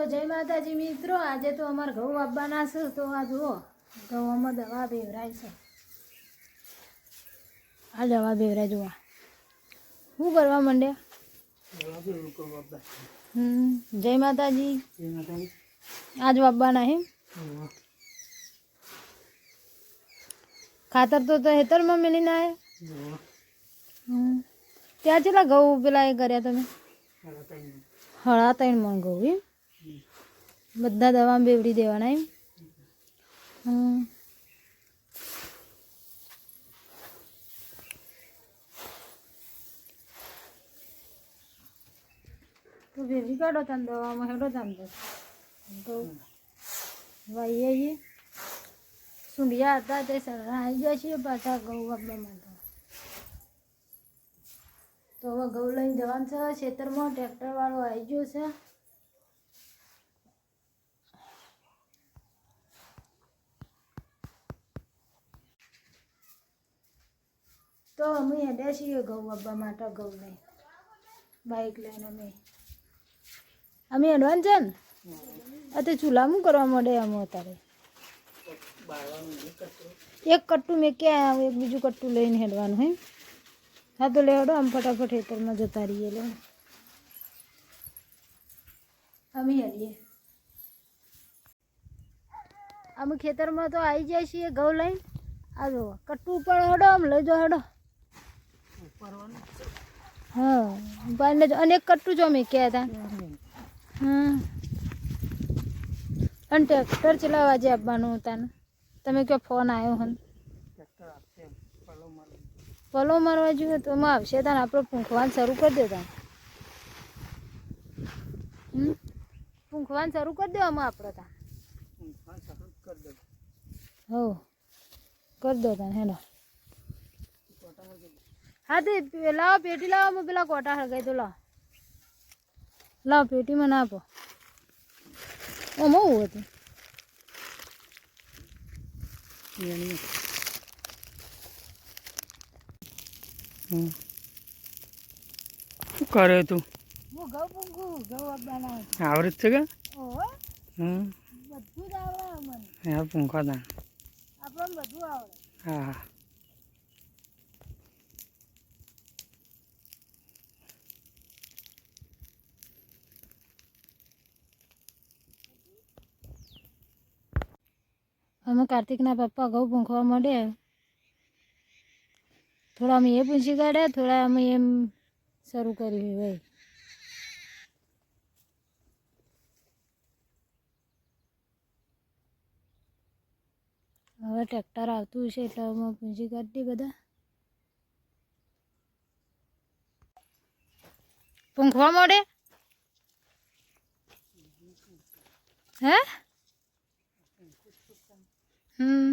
તો જય માતાજી મિત્રો, આજે તો અમારે ઘઉં આપવાના છે, તો આ જુઓ, ઘઉંમાં દવા બેવરાય છે. આ દવા બેવરાય જુઓ. શું કરવા હમ, જય માતાજી. આજ વાપવાના હે? ખાતર તો તો હેતરમાં મેલીને આવ્યા હમ, ત્યાં ચેલા ઘઉં પેલા એ કર્યા તમે? હળા ત્રણ મણ ઘઉં એમ? બધા દવા બેવડી દેવાના એમ? તો બેવડી કાઢો તાન દવામાં, હેડો તાન તો. વાઈએ છીએ હતા તે સરરા આવી ગયા છીએ પાછા ઘઉં વાપવા તો તો હવે ઘઉં લઈને જવાનું છે, ખેતરમાં ટ્રેક્ટરવાળો આવી ગયો છે. તો અમે હેડ્યા છીએ ઘઉં વાપવા માટે ઘઉં નહીં બાઇક લઈને અમે. અમે હેડવાનું છે ને? અત્યારે ચૂલામાં કરવા માંડે અમે અત્યારે. એક કટ્ટું મેં ક્યાં એક બીજું કટ્ટું લઈને હેડવાનું હે. હા તો લેવડો, આમ ફટાફટ હેતરમાં જતા રહીએ લે. અમે હેડીએ. અમે ખેતરમાં તો આવી જાય છીએ ઘઉં લઈને. આ જો કટ્ટું ઉપર હડો, આમ લઈ જાઓ હેડો. હા જો અને એક કટ્ટું જો મેં ક્યાં હતા. હા. અને ટ્રેક્ટર ચલાવવા જે આપવાનું હતા ને. તમે કયો ફોન આવ્યો હન? પલો મારવા. જોઈએ તો એમાં આવશે તાને આપણે પૂંખવાનું શરૂ કરી દેતા હમ? પૂંખવાનું શરૂ કરી દેવામાં આપણે તા હો કરી દો. તાને હેલો હા તે લાવો પેટી લાવો હું પેલા કોટા હળગાઈ તો લાવો લાવો પેટીમાં ના આપો ઓમાં હતું શું કરે તું આવડે છે કે હમ બધું જ આવડે મને હા પૂંખા આપણને બધું આવડે હા હા અમે કાર્તિકના પપ્પા ઘઉં ભૂંખવા માંડ્યા થોડા અમે એ પૂછી કાઢ્યા, થોડા અમે એમ શરૂ કર્યું હોય હવે ટ્રેક્ટર આવતું છે એટલે અમે પૂંજી કાઢી બધા. પૂંખવા માંડે? હે? હમ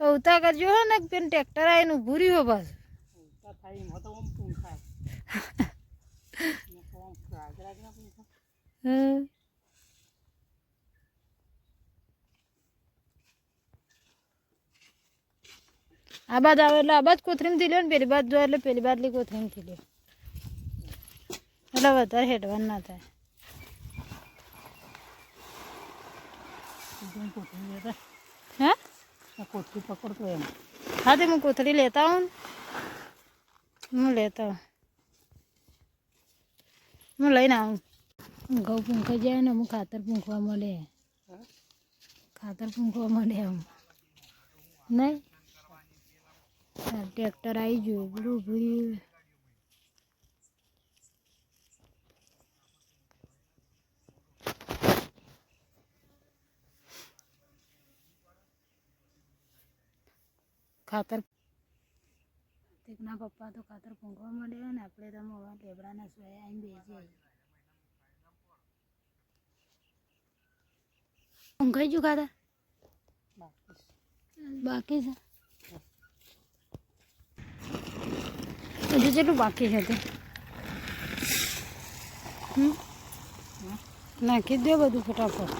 તો ઉતા કરજો હો ને પેન ટ્રેક્ટર આવીને ઊભું રહ્યું હો પાછું હમ આ બાદ આવે એટલે આ બાદ કોથરીમથી લ્યો ને પેલી બાદ જો એટલે પેલી બાદલી કોથરીમથી લ્યો એટલે વધારે હેડવાન ના થાય હે કોઠી પકડતો એમ. હા તે હું કોથળી લેતા આવું હું લેતા આવું હું લઈને આવું. ઘઉં પૂંખાઈ જાય ને હું ખાતર પૂંખવા મળે. ખાતર પૂંખવા મળે એમ. નહીં? ટ્રેક્ટર આવી ગયું પેલું ભૂરી ખાતર ના પપ્પા તો ખાતર પૂંખવા માંડ્યા ને આપણે તો મોવા લેબડાના સોયા આવીને બેસી ઊંઘાઈ ગયું ખાતર? બાકી છે. હજુ કેટલું બાકી છે તે? હમ? નાખી જ દો બધું ફટાફટ.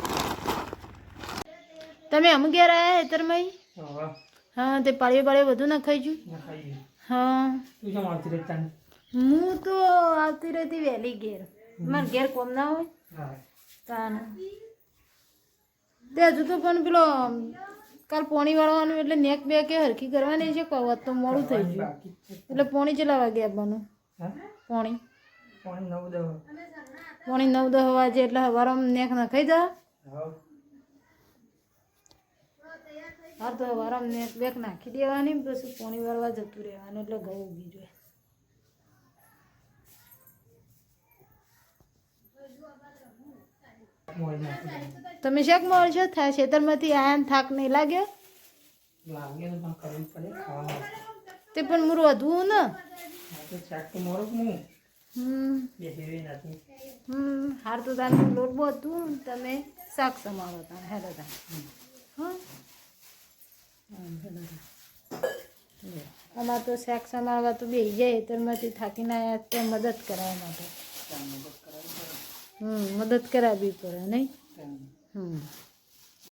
તમે અમ ઘેર આવ્યા હેતરમાં હા તે પાળીએ પાળીએ બધું નખાઈ ગયું? હા. હું તો આવતી રહેતી વહેલી ઘેર. મારે ઘેર કોમ ના હોય? તાન. તે હજુ તો પણ પેલો કાલ પોણી વાળવાનું એટલે નેક બે કે હરખી કરવાની છે કહો તો મોડું થઈ ગયું. એટલે પોણી ચલા વાગે આપવાનું? પોણી. પોણી નવ દહ. પોણી નવ દહ વાગે એટલે હવારમાં નેક નખાઈ જા. હા હા તો હવારમાં નેક બેક નાખી દેવાની પછી પોણી વાળવા જતું રહેવાનું એટલે ઘઉં ઉગી જોઈએ મોડી નાખી દઉં. તમે શેક મળશો થાય ખેતરમાંથી આયા ને થાક નહીં લાગ્યો લાગે તો પણ કરવું પડે ખાવા તે પણ મૂરું વધવું ને? હા તો શાક તો મોડું હું હમ. બેસી નથી. હમ હાર તો તારું લોટ બહુ હતું તમે શાક સમાવો તાર હેડો તાર હા અમારે તો શાક સમારવા તો બેસી જાય ખેતરમાંથી થાકીને આવ્યા તે મદદ કરાવવા માટે. હમ મદદ કરાવવી પડે નહીં? હમ.